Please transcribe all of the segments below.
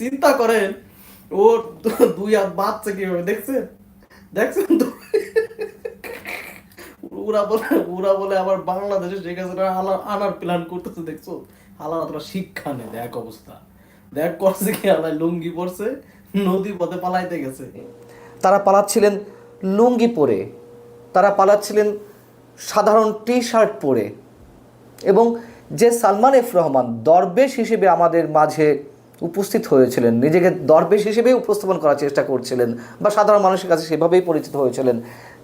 চিন্তা করেন ওর দুই হাত বাচ্চা কীভাবে, দেখছেন? দেখছেন ওরা বলে ওরা বলে আবার বাংলাদেশে শেখ হাসিনা আনার প্ল্যান করতেছে, দেখছ? হালা তোরা শিক্ষা নেই, দেখ অবস্থা। দেখ করছে কি আলাই লুঙ্গি পড়ছে নদী পথে পালাইতে গেছে। তারা পালাচ্ছিলেন লুঙ্গি পরে। তারা পালাচ্ছিলেন সাধারণ টি শার্ট পরে। এবং যে সালমান এফ রহমান, দরবেশ হিসেবে আমাদের মাঝে উপস্থিত হয়েছিলেন। নিজেকে দরবেশ হিসেবেই উপস্থাপন করার চেষ্টা করছিলেন বা সাধারণ মানুষের কাছে সেভাবেই পরিচিত হয়েছিলেন।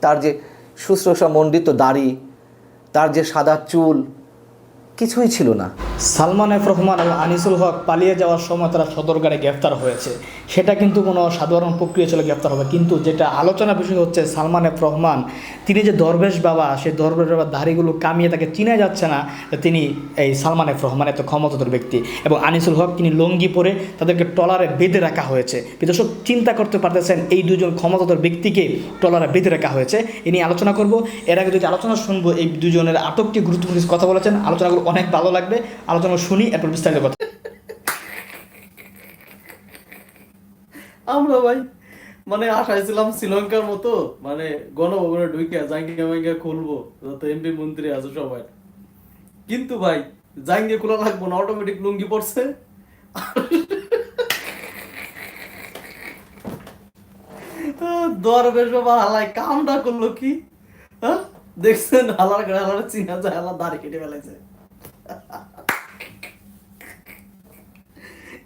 তার যে শুশ্রূষা মণ্ডিত দাড়ি, তার যে সাদা চুল কিছুই ছিল না। সালমান এফ রহমান এবং আনিসুল হক পালিয়ে যাওয়ার সময় তারা সদরকারে গ্রেফতার হয়েছে। সেটা কিন্তু কোনো সাধারণ প্রক্রিয়া ছিল গ্রেফতার হবে। কিন্তু যেটা আলোচনা বিষয় হচ্ছে, সালমান এফ রহমান, তিনি যে দরবেশ বাবা, সেই দরবেশ বাবার দাড়িগুলো কামিয়ে তাকে চিনা যাচ্ছে না তিনি এই সালমান এফ রহমান এত ক্ষমতাধর ব্যক্তি এবং আনিসুল হক, তিনি লঙ্গি পরে তাদেরকে টলারে বেঁধে রাখা হয়েছে। দর্শক চিন্তা করতে পারতেছেন, এই দুজন ক্ষমতাধর ব্যক্তিকে টলারে বেঁধে রাখা হয়েছে। এ নিয়ে আলোচনা করব। এর আগে যদি আলোচনা শুনব। এই দুজনের আটকটি গুরুত্বপূর্ণ কথা বলেছেন। আলোচনাগুলো অনেক ভালো লাগবে। আলোচনা শুনি, এরপর বিস্তারিত কথা। আমরা ভাই মানে আশায় ছিলাম শ্রীলঙ্কার মতো মানে গণভবনে ঢুকে জাঙ্গিয়া মাঙ্গিয়া খুলবো, যত এমপি মন্ত্রী আছে সবাই। কিন্তু ভাই, জাঙ্গিয়া খোলা লাগবো না অটোমেটিক লুঙ্গি পড়ছে দরবেশ বাবা হালাই কামটা করল কি? হ্যাঁ? দেখছেন, হালার হালার চিনা যায় হালার দাড়ি কেটে ফেলেছে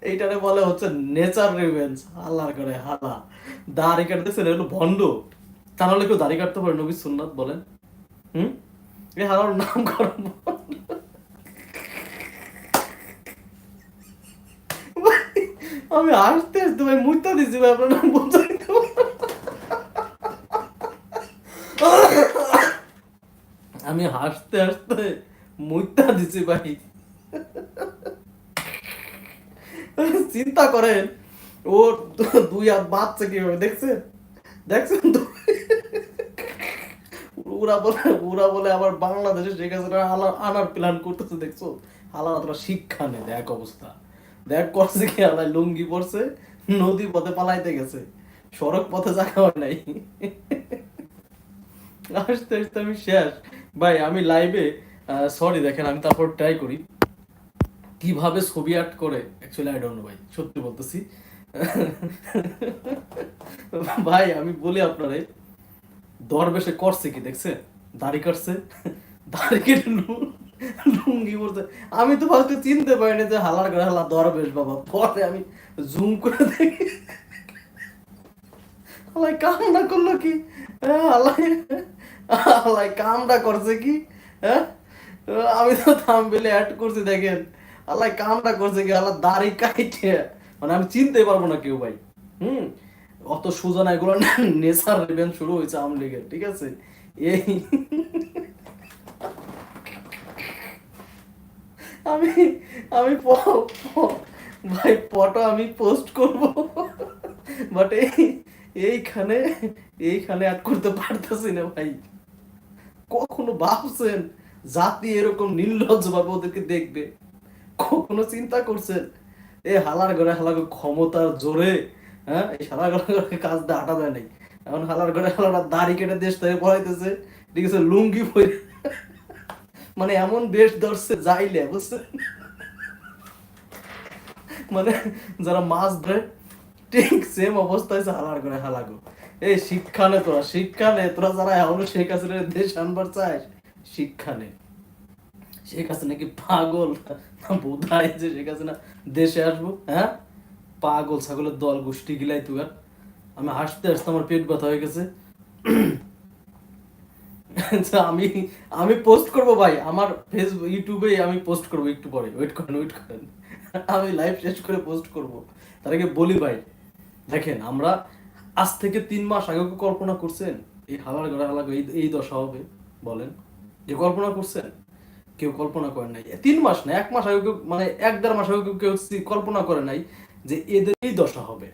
এইটারে বলে হচ্ছে নেচার রিভেঞ্জ আল্লাহর করে হালা। দাড়ি কাটতেছেন এগুলো ভণ্ড। তা নাহলে কেউ দাড়ি কাটতে পারে, নবী সুন্নাত বলেন। হুম? এই হালার নাম করো আমি আসতে আসতে ভাই মুইতা দিছি ভাই, আপনার নাম বোঝাইতে আমি হাসতে হাসতে মুইতা দিছি ভাই। চিন্তা করেন ওর দুই হাত বাচ্চা কীভাবে, দেখছেন? দেখছেন ওরা বলে ওরা বলে আবার বাংলাদেশে শেখ হাসিনা আনার প্ল্যান করতেছে, দেখছ? হালা তোরা শিক্ষা নেই দেখ অবস্থা। দেখ করছে কি আলাই লুঙ্গি পড়ছে নদী পথে পালাইতে গেছে। সড়ক পথে জায়গা হয় নাই। আসতে আসতে আমি শেষ। ভাই, আমি লাইভে সরি দেখেন, আমি তারপর ট্রাই করি। কীভাবে ছবি আর্ট করে? অ্যাকচুয়ালি আই ডোন্ট ভাই। সত্যি বলতেছি। ভাই, আমি বলি আপনারে, দরবেশে করছে কি দেখছে দাড়ি কাটছে। দাড়ি কেটে লুঙ্গি পড়ছে আমি তো ফার্স্টে চিনতে পারিনি যে হালার করে হালা দরবেশ, বাবা। পরে আমি জুম করে দেখি। হালাই কামটা করল কি? হালাই হালাই কামটা করছে কি? হ্যাঁ? আমি তো থামবেলে অ্যাড করছি, দেখেন। আল্লাহ কামটা করছে কি আল্লাহ দাড়ি কাইটে। মানে আমি চিনতে পারব না কেউ ভাই। হুম? অত সুজন এগুলো নেশার রিভেন শুরু হয়েছে আওয়ামী লীগের, ঠিক আছে? এই আমি আমি ভাই, ফটো আমি পোস্ট করব। বাট এই, এইখানে এইখানে অ্যাড করতে পারতেছি না ভাই। কখনো ভাবছেন জাতি এরকম নির্লজ্জ ভাবে ওদেরকে দেখবে? কখনো চিন্তা করছেন এ হালার ঘরে হালার ক্ষমতার জোরে হ্যাঁ? এই হালার ঘরে কাজ দিয়ে আটা নাই। এখন হালার ঘরে হালারা দাড়ি কেটে দেশ থেকে পড়াইতেছে ঠিক আছে, লুঙ্গি পরে। মানে এমন বেশ ধরছে যাইলে, বুঝছেন? মানে যারা মাছ ধরে, ঠিক সেম অবস্থা হয়েছে হালার করে হালাগো এই শিক্ষা নে তোরা, শিক্ষা নে। তোরা যারা এখনও শেখ হাসিনার দেশ আনবার চাস, শিক্ষা নে। শেখ হাসিনা কি পাগল? বোধায় যে শেখ হাসিনা দেশে আসব হ্যাঁ? পাগল ছাগলের দল গোষ্ঠী গিলাই তুই আর। আমি হাসতে হাসতে আমার পেট ব্যথা হয়ে গেছে। আচ্ছা, আমি আমি পোস্ট করব ভাই। আমার ফেসবুক ইউটিউবে আমি পোস্ট করব একটু পরে। ওয়েট করেন ওয়েট করেন। আমি লাইভ শেষ করে পোস্ট করব। তার আগে বলি ভাই দেখেন আমরা আজ থেকে তিন মাস আগে কল্পনা করছেন? এই হালার ঘরে হালা এই দশা হবে বলেন। যে কল্পনা করছেন? কেউ কল্পনা করে নাই। তিন মাস না, এক মাস আগে মানে এক দেড় মাস আগে কেউ- কল্পনা করে নাই যে এদের এই দশা হবে।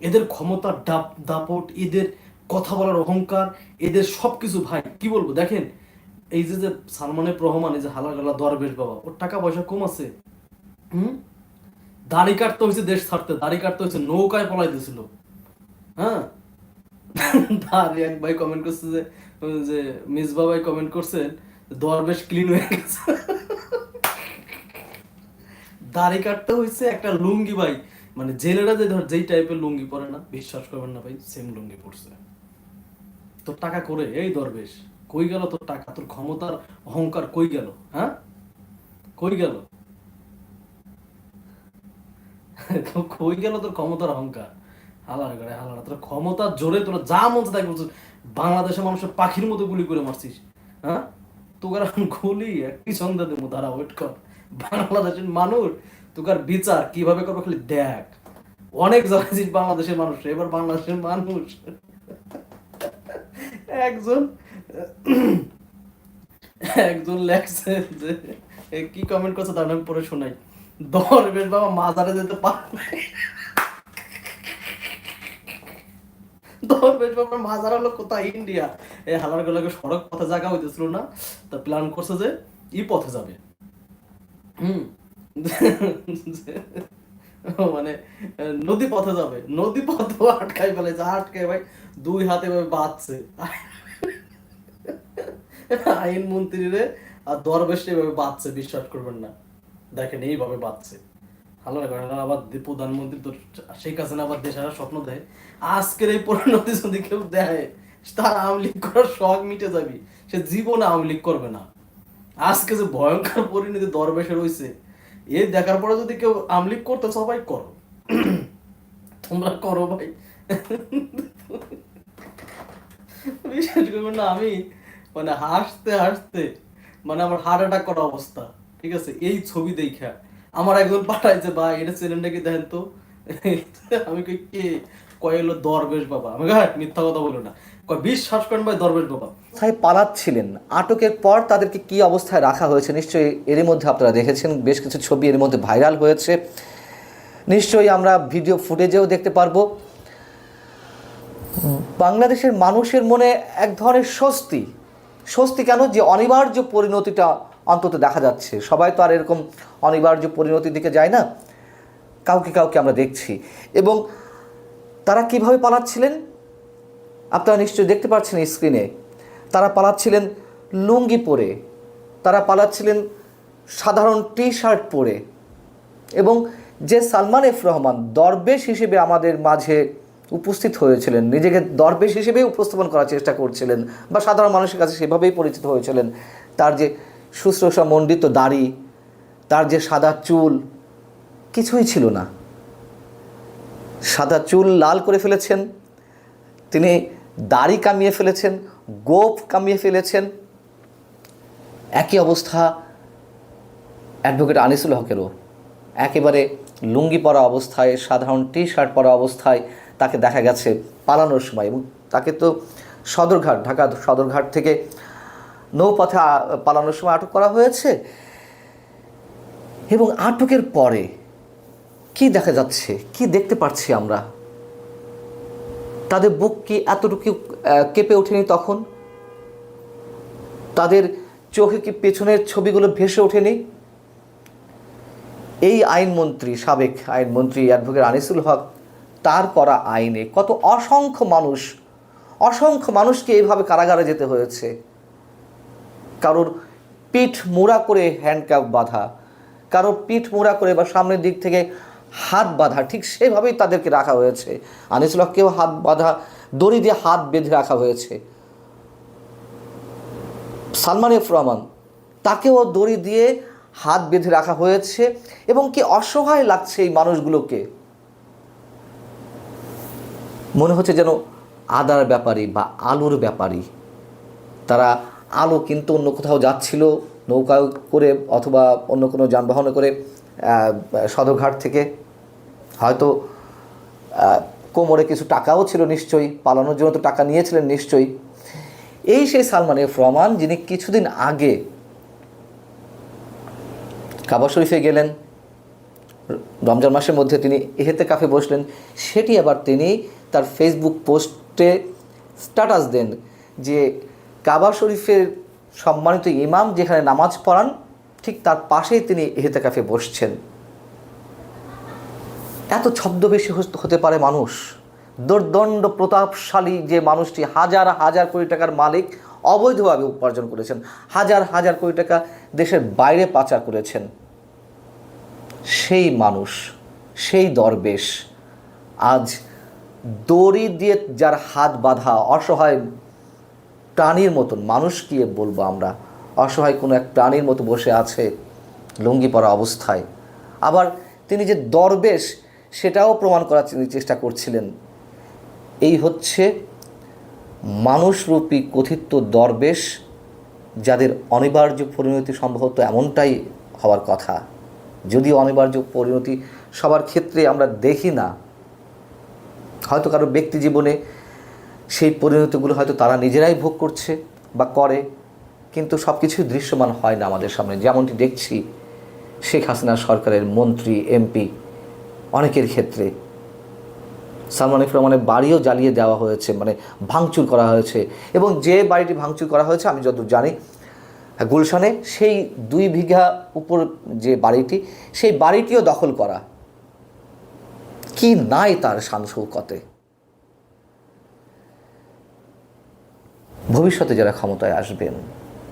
এদের ক্ষমতার ডাপ দাপট, এদের কথা বলার অহংকার, এদের সবকিছু ভাই, কি বলব? দেখেন, এই যে যে সালমানের রহমান এই যে হালা গালা দরবেশ বাবা, ওর টাকা পয়সা কম আছে। হুম? দাড়ি কাটতে হয়েছে দেশ ছাড়তে, দাড়ি কাটতে হয়েছে, নৌকায় পলাই দিয়েছিল। হ্যাঁ? আর এক ভাই কমেন্ট করছে যে মিস বাবাই কমেন্ট করছেন ক্লিন হয়ে গেছে। দাড়ি কাটতে হয়েছে একটা লুঙ্গি ভাই। মানে জেলেরা যে ধর যেই টাইপের লুঙ্গি পরে না, বিশ্বাস করবেন না ভাই সেম লুঙ্গি তোর টাকা করে? এই দরবেশ, কই গেল তোর টাকা? তোর ক্ষমতার অহংকার কই গেল? হ্যাঁ? কই গেল? কই গেল তোর ক্ষমতার অহংকার? হালার হালার, তোর ক্ষমতার জোরে তোরা যা মন তাই বাংলাদেশের মানুষের পাখির মতো গুলি করে মারছিস। হ্যাঁ? তোকে এখন গুলি একই সন্ধ্যা দেবো ওয়েট কর। বাংলাদেশের মানুষ তোকার বিচার কীভাবে করবে খালি দেখ। অনেক জানাইছিস বাংলাদেশের মানুষ, এবার বাংলাদেশের মানুষ। একজন একজন লেখছে যে কি কমেন্ট করছে তার নাম পড়ে শোনাই। দরবেশ বাবা মাজারে যেতে পারবে। মাজার হলো কোথায়? ইন্ডিয়া। এই হালার গুলোকে সড়ক পথে জায়গা হইতেছিল না। প্ল্যান করছে যে ই পথে যাবে। হুম। মানে নদী পথে যাবে। নদী পথেও আটকাই ফেলেছে। আটকাই ভাই, দুই হাতে ভাবে বাঁধছে। আইন মন্ত্রীরে আর দরবেশ এভাবে বাঁধছে, বিশ্বাস করবেন না। দেখেন, এইভাবে বাঁধছে। না। আবার প্রধানমন্ত্রী তো আবার দেশ হারার স্বপ্ন দেয়। আজকের এই পরিণতি যদি কেউ দেয়, তার আওয়ামী লীগ করার শখ মিটে সে জীবনে আওয়ামী লীগ করবে না। আজকে যে ভয়ঙ্কর পরিণতি দরবেশে রয়েছে দেখার পরে যদি কেউ আওয়ামী লীগ সবাই করো। তোমরা করো ভাই। বিশ্বাস না, আমি মানে হাসতে হাসতে মানে আমার হার্ট অ্যাটাক করা অবস্থা। ঠিক আছে? এই ছবি দেখা। আমার একজন পাঠাইছে ভাই, এটা চ্যানেলটা কি দেখেন তো? আমি কই, কে? কয়, হলো দরবেশ বাবা। আমি হ্যাঁ মিথ্যা কথা বলো না। কয়, বিশ্বাস করেন ভাই, দরবেশ বাবা। অবস্থায় পালাচ্ছিলেন। আটকের পর তাদেরকে কি অবস্থায় রাখা হয়েছে নিশ্চয়ই এরই মধ্যে আপনারা দেখেছেন, বেশ কিছু ছবি এর মধ্যে ভাইরাল হয়েছে। নিশ্চয়ই আমরা ভিডিও ফুটেজেও দেখতে পারব। বাংলাদেশের মানুষের মনে এক ধরনের স্বস্তি। স্বস্তি কেন? যে অনিবার্য পরিণতিটা অন্তত দেখা যাচ্ছে। সবাই তো আর এরকম অনিবার্য পরিণতির দিকে যায় না। কাউকে কাউকে আমরা দেখছি। এবং তারা কীভাবে পালাচ্ছিলেন? আপনারা নিশ্চয়ই দেখতে পাচ্ছেন স্ক্রিনে তারা পালাচ্ছিলেন লুঙ্গি পরে। তারা পালাচ্ছিলেন সাধারণ টি শার্ট পরে। এবং যে সালমান এফ রহমান দরবেশ হিসেবে আমাদের মাঝে উপস্থিত হয়েছিলেন, নিজেকে দরবেশ হিসেবে উপস্থাপন করার চেষ্টা করছিলেন বা সাধারণ মানুষের কাছে সেভাবেই পরিচিত হয়েছিলেন, তার যে শুশ্রূষা মণ্ডিত দাড়ি, তার যে সাদা চুল, কিছুই ছিল না। সাদা চুল লাল করে ফেলেছেন, তিনি দাড়ি কামিয়ে ফেলেছেন, গোপ কামিয়ে ফেলেছেন। একই অবস্থা অ্যাডভোকেট আনিসুল হকেরও। একেবারে লুঙ্গি পরা অবস্থায়, সাধারণ টি শার্ট পরা অবস্থায় তাকে দেখা গেছে পালানোর সময় এবং তাকে তো সদরঘাট, ঢাকা সদরঘাট থেকে নৌপথে পালানোর সময় আটক করা হয়েছে। এবং আটকের পরে কি দেখা যাচ্ছে? কি দেখতে পাচ্ছি আমরা? তাদের বুক কি এতটুকু কেঁপে ওঠেনি তখন? তাদের চোখে কি পেছনের ছবিগুলো ভেসে ওঠেনি? এই আইনমন্ত্রী, সাবেক আইনমন্ত্রী, অ্যাডভোকেট আনিসুল হক, তার করা আইনে কত অসংখ্য মানুষ, অসংখ্য মানুষকে এইভাবে কারাগারে যেতে হয়েছে। কারোর পিঠ মোড়া করে হ্যান্ডক্যাপ বাঁধা, কারোর পিঠ মোড়া করে বা সামনের দিক থেকে হাত বাঁধা, ঠিক সেভাবেই তাদেরকে রাখা হয়েছে। আনিসুল হাত বাঁধা, দড়ি দিয়ে হাত বেঁধে রাখা হয়েছে। সালমান এফ রহমান, তাকেও দড়ি দিয়ে হাত বেঁধে রাখা হয়েছে এবং কি অসহায় লাগছে এই মানুষগুলোকে। মনে হচ্ছে যেন আদার ব্যাপারী বা আলুর ব্যাপারী তারা আলু কিন্তু অন্য কোথাও যাচ্ছিল নৌকায় করে অথবা অন্য কোনো যানবাহনে করে সদরঘাট থেকে। হয়তো কোমরে কিছু টাকাও ছিল নিশ্চয়ই, পালানোর জন্য তো টাকা নিয়েছিলেন নিশ্চয়ই। এই সেই সালমান এফ রহমান যিনি কিছুদিন আগে কাবা শরীফে গেলেন, রমজান মাসের মধ্যে তিনি এহেতে কাফে বসলেন, সেটি আবার তিনি তার ফেসবুক পোস্টে স্ট্যাটাস দেন যে কাবা শরীফের সম্মানিত ইমাম যেখানে নামাজ পড়ান, ঠিক তার পাশেই তিনি এহেতে কাফে বসছেন। এত ছদ্মবেশী হতে পারে মানুষ? দুর্দণ্ড প্রতাপশালী যে মানুষটি হাজার হাজার কোটি টাকার মালিক অবৈধভাবে উপার্জন করেছেন, হাজার হাজার কোটি টাকা দেশের বাইরে পাচার করেছেন। সেই মানুষ, সেই দরবেশ আজ দড়ি দিয়ে যার হাত বাঁধা, অসহায় প্রাণীর মতন, মানুষ কি বলব আমরা? অসহায় কোনো এক প্রাণীর মতো বসে আছে লুঙ্গি পরা অবস্থায়। আবার তিনি যে দরবেশ, সেটাও প্রমাণ করার চেষ্টা করছিলেন। এই হচ্ছে মানুষরূপী কথিত দরবেশ যাদের অনিবার্য পরিণতি সম্ভবত এমনটাই হওয়ার কথা। যদিও অনিবার্য পরিণতি সবার ক্ষেত্রে আমরা দেখি না। হয়তো কারও ব্যক্তি জীবনে সেই পরিণতিগুলো হয়তো তারা নিজেরাই ভোগ করছে বা করে, কিন্তু সব কিছুই দৃশ্যমান হয় না আমাদের সামনে। যেমনটি দেখছি, শেখ হাসিনা সরকারের মন্ত্রী, এমপি, অনেকের ক্ষেত্রে। সালমান রহমানের বাড়িও জ্বালিয়ে দেওয়া হয়েছে মানে ভাঙচুর করা হয়েছে। এবং যে বাড়িটি ভাঙচুর করা হয়েছে, আমি যতদূর জানি, গুলশানে সেই দুই বিঘা উপর যে বাড়িটি, সেই বাড়িটিও দখল করা। কি নাই তার শান ভবিষ্যতে যারা ক্ষমতায় আসবেন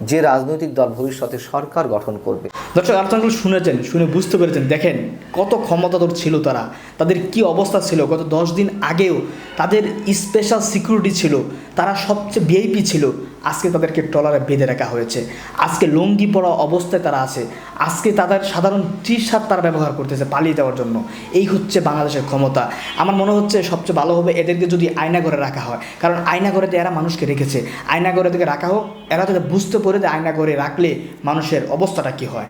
যে রাজনৈতিক দল ভবিষ্যতে সরকার গঠন করবে। দর্শক আলোচনাগুলো শুনেছেন, শুনে বুঝতে পেরেছেন। দেখেন কত ক্ষমতাধর ছিল তারা, তাদের কি অবস্থা ছিল, গত দশ দিন আগেও তাদের স্পেশাল সিকিউরিটি ছিল, তারা সবচেয়ে ভিআইপি ছিল, আজকে তাদেরকে ট্রলারে বেঁধে রাখা হয়েছে। আজকে লুঙ্গি পরা অবস্থায় তারা আছে, আজকে তাদের সাধারণ টি শার্ট তারা ব্যবহার করতেছে পালিয়ে যাওয়ার জন্য। এই হচ্ছে বাংলাদেশের ক্ষমতা। আমার মনে হচ্ছে সবচেয়ে ভালো হবে এদেরকে যদি আয়না ঘরে রাখা হয়, কারণ আয়না ঘরে এরা মানুষকে রেখেছে। আয়না ঘরে থেকে রাখা হোক, এরা তাদের বুঝতে যে আয়না করে রাখলে মানুষের অবস্থাটা কি হয়?